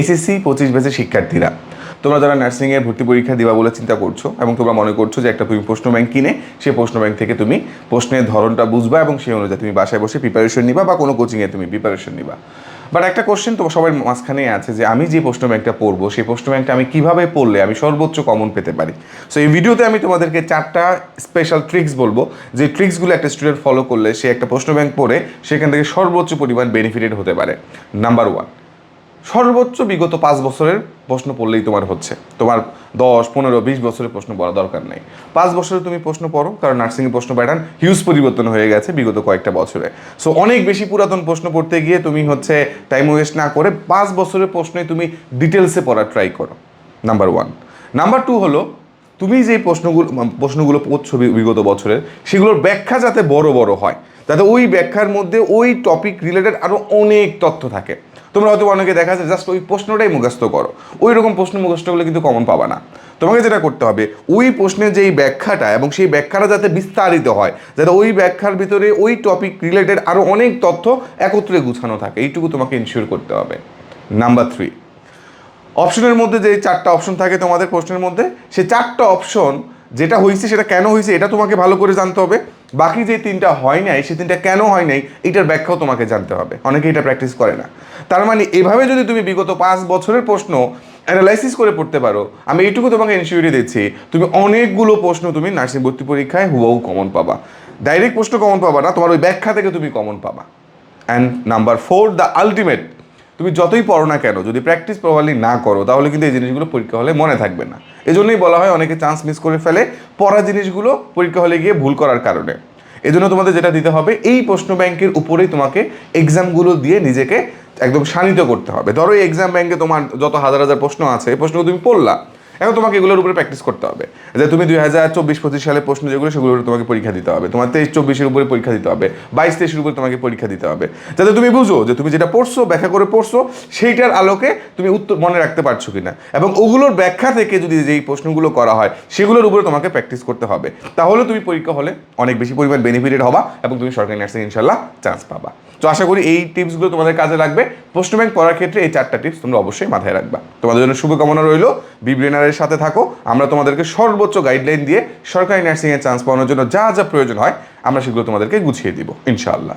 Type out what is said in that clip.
SSC পঁচিশ ব্যাচের শিক্ষার্থীরা। তোমরা যারা নার্সিংয়ের ভর্তি পরীক্ষা দিবা বলে চিন্তা করছ এবং তোমরা মনে করছ যে একটা তুমি প্রশ্ন ব্যাংক কিনে সেই প্রশ্ন ব্যাংক থেকে তুমি প্রশ্নের ধরনটা বুঝবা এবং সেই অনুযায়ী তুমি বাসায় বসে প্রিপারেশন নিবা বা কোনো কোচিংয়ে তুমি প্রিপারেশন নিবা। বাট একটা কোশ্চেন তো সবার মাঝখানে আছে যে আমি যে প্রশ্ন ব্যাংকটা পড়ব, সেই প্রশ্ন ব্যাংকটা আমি কীভাবে পড়লে আমি সর্বোচ্চ কমন পেতে পারি? সো এই ভিডিওতে আমি তোমাদেরকে চারটা স্পেশাল ট্রিক্স বলব, যে ট্রিক্সগুলো একটা স্টুডেন্ট ফলো করলে সে একটা প্রশ্ন ব্যাংক পড়ে, সেখান থেকে সর্বোচ্চ পরিমাণ বেনিফিটেড হতে পারে। নাম্বার ওয়ান সর্বোচ্চ বিগত পাঁচ বছরের প্রশ্ন পড়লেই তোমার হচ্ছে। তোমার দশ, পনেরো, বিশ বছরের প্রশ্ন পড়া দরকার নেই। পাঁচ বছরে তুমি প্রশ্ন পড়ো, কারণ নার্সিংয়ের প্রশ্ন প্যাটার্ন হিউজ পরিবর্তন হয়ে গেছে বিগত কয়েকটা বছরে। সো অনেক বেশি পুরাতন প্রশ্ন পড়তে গিয়ে তুমি হচ্ছে টাইম ওয়েস্ট না করে পাঁচ বছরের প্রশ্নে তুমি ডিটেলসে পড়ার ট্রাই করো। নাম্বার ওয়ান নাম্বার টু হলো, তুমি যে প্রশ্নগুলো প্রশ্নগুলো পড়ছো বিগত বছরের, সেগুলোর ব্যাখ্যা যাতে বড় বড় হয় যাতে ওই ব্যাখ্যার মধ্যে ওই টপিক রিলেটেড আরও অনেক তথ্য থাকে। তোমরা হয়তো অনেকে দেখা যায় জাস্ট ওই প্রশ্নটাই মুখস্থ করো। ওই রকম প্রশ্ন মুখস্থ করলে কিন্তু কমন পাবা না। তোমাকে যেটা করতে হবে, ওই প্রশ্নের যেই ব্যাখ্যাটা এবং সেই ব্যাখ্যাটা যাতে বিস্তারিত হয়, যাতে ওই ব্যাখ্যার ভিতরে ওই টপিক রিলেটেড আরও অনেক তথ্য একত্রে গুছানো থাকে, এইটুকু তোমাকে ইনশিওর করতে হবে। নাম্বার থ্রি অপশনের মধ্যে যে চারটা অপশন থাকে তোমাদের প্রশ্নের মধ্যে সেই চারটা অপশন যেটা হয়েছে সেটা কেন হয়েছে, এটা তোমাকে ভালো করে জানতে হবে। বাকি যে তিনটা হয় নাই, সে তিনটা কেন হয় নাই, এটার ব্যাখ্যাও তোমাকে জানতে হবে। অনেকে এটা প্র্যাকটিস করে না। তার মানে এভাবে যদি তুমি বিগত পাঁচ বছরের প্রশ্ন অ্যানালাইসিস করে পড়তে পারো, আমি এইটুকু তোমাকে ইনসিউরিটি দিচ্ছি, তুমি অনেকগুলো প্রশ্ন তুমি নার্সিং ভর্তি পরীক্ষায় হুবহু কমন পাবা। ডাইরেক্ট প্রশ্ন কমন পাবা না, তোমার ওই ব্যাখ্যা থেকে তুমি কমন পাবা। And number four the ultimate তুমি যতই পড়ো না কেন, যদি প্র্যাকটিস প্রপারলি না করো, তাহলে কিন্তু এই জিনিসগুলো পরীক্ষা হলে মনে থাকবে না। এজন্যই বলা হয় অনেকে চান্স মিস করে ফেলে পড়া জিনিসগুলো পরীক্ষা হলে গিয়ে ভুল করার কারণে। এজন্য তোমাদের যেটা দিতে হবে, এই প্রশ্ন ব্যাংকের উপরেই তোমাকে এক্সামগুলো দিয়ে নিজেকে একদম শানিত করতে হবে। ধরো এই এক্সাম ব্যাংকে তোমার যত হাজার হাজার প্রশ্ন আছে, এই প্রশ্নগুলো তুমি পড়লা। এখন তোমাকে এগুলোর উপরে প্র্যাকটিস করতে হবে। যে তুমি দুই হাজার চব্বিশ, পঁচিশ সালের প্রশ্ন যেগুলো, সেগুলোর তোমাকে পরীক্ষা দিতে হবে। তোমার তেইশ, চব্বিশের উপরে পরীক্ষা দিতে হবে। বাইশ, তেইশের উপরে তোমাকে পরীক্ষা দিতে হবে। যাতে তুমি বুঝো যে তুমি যেটা পড়ছো, ব্যাখ্যা করে পড়ছো, সেইটার আলোকে তুমি উত্তর মনে রাখতে পারছ কিনা। এবং ওগুলোর ব্যাখ্যা থেকে যদি যেই প্রশ্নগুলো করা হয়, সেগুলোর উপরে তোমাকে প্র্যাকটিস করতে হবে। তাহলে তুমি পরীক্ষা হলে অনেক বেশি পরিমাণ বেনিফিটেড হবা এবং তুমি সরকারি নার্সিং ইনশাল্লাহ চান্স পাবা। তো আশা করি এই টিপসগুলো তোমাদের কাজে লাগবে। প্রশ্ন ব্যাংক পড়ার ক্ষেত্রে এই চারটা টিপস তোমরা অবশ্যই মাথায় রাখবা। তোমাদের জন্য শুভকামনা রইল। বিব্রেনারের সাথে থাকো। আমরা তোমাদেরকে সর্বোচ্চ গাইডলাইন দিয়ে সরকারি নার্সিংয়ের চান্স পাওয়ানোর জন্য যা যা প্রয়োজন হয়, আমরা সেগুলো তোমাদেরকে গুছিয়ে দিব, ইনশাআল্লাহ।